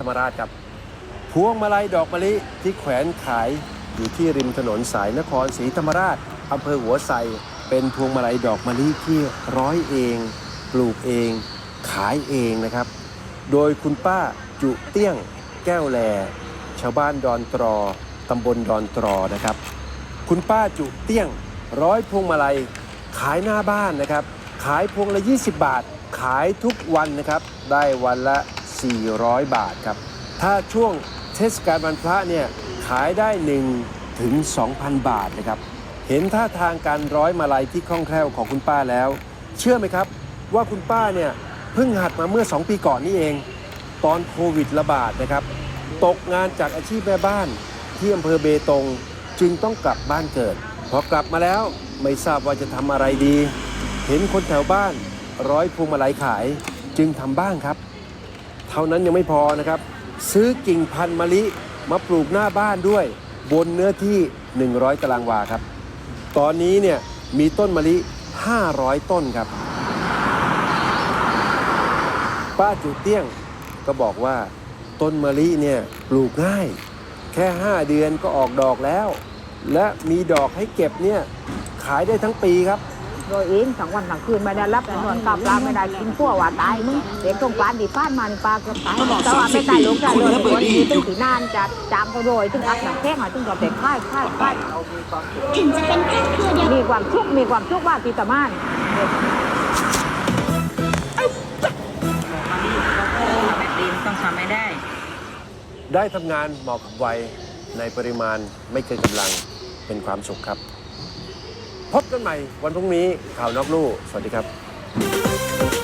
ธรรมราชครับพวงมาลัยดอกมะลิที่แขวนขายอยู่ที่ริมถนนสายนครศรีธรรมราชอำเภอหัวไซเป็นพวงมาลัยดอกมะลิที่ร้อยเอง ปลูกเอง ขายเองนะครับ โดยคุณป้าจุเตี้ยงแก้วแล ชาวบ้านดอนตรอตำบลดอนตรอนะครับ คุณป้าจุเตี้ยงร้อยพวงมาลัยขายหน้าบ้านนะครับ ขายพวงละ 20 บาท ขายทุกวันนะครับ ได้วันละ 400 บาทครับ ถ้าช่วงเทศกาลวันพระเนี่ยขายได้1ถึง2,000 บาทนะครับ เห็นท่าทางการร้อยมาลัยที่คล่องแคล่วของคุณป้าแล้ว เชื่อไหมครับว่าคุณป้าเนี่ยเพิ่งหัดมาเมื่อ 2 ปีก่อนนี่เอง ตอนโควิดระบาดนะครับ ตกงานจากอาชีพแม่บ้านที่อำเภอเบตงจึงต้องกลับบ้านเกิด พอกลับมาแล้วไม่ทราบว่าจะทำอะไรดี เห็นคนแถวบ้านร้อยพวงมาลัยขายจึงทำบ้างครับ เท่านั้นยังไม่พอนะครับ ซื้อกิ่งพันธุ์มะลิมาปลูกหน้าบ้านด้วย บนเนื้อที่ 100 ตารางวาครับ ตอนนี้เนี่ยมีต้นมะลิ 500 ต้นครับ ป้าจุเตี้ยงก็บอกว่าต้นมะลิเนี่ยปลูกง่าย แค่ 5 เดือนก็ออกดอกแล้ว และมีดอกให้เก็บเนี่ยขายได้ทั้งปีครับ โดยอินทั้งวันทั้งคืนไม่ได้รับแต่นอนกับปลาไม่ได้กินพั่วว่าตายมึงเด็กตรงปลานดีฟ้านมันปลาเกือบตายแต่ว่าไม่ตายลูกได้เลยคนดีตึงสีนานจะจางก็โรยตึงอักหนังแข้งอะตึงกับเด็กค่ายค่ายค่ายถึงจะเป็นครอบครัวเดียวมีความสุขมีความสุขว่าปีตะมานแบบดีมันต้องทำให้ได้ ได้ทำงานเหมาะกับวัยในปริมาณไม่เกินกำลังเป็นความสุขครับ พบกันใหม่วันพรุ่งนี้ข่าวนอกลู่สวัสดีครับ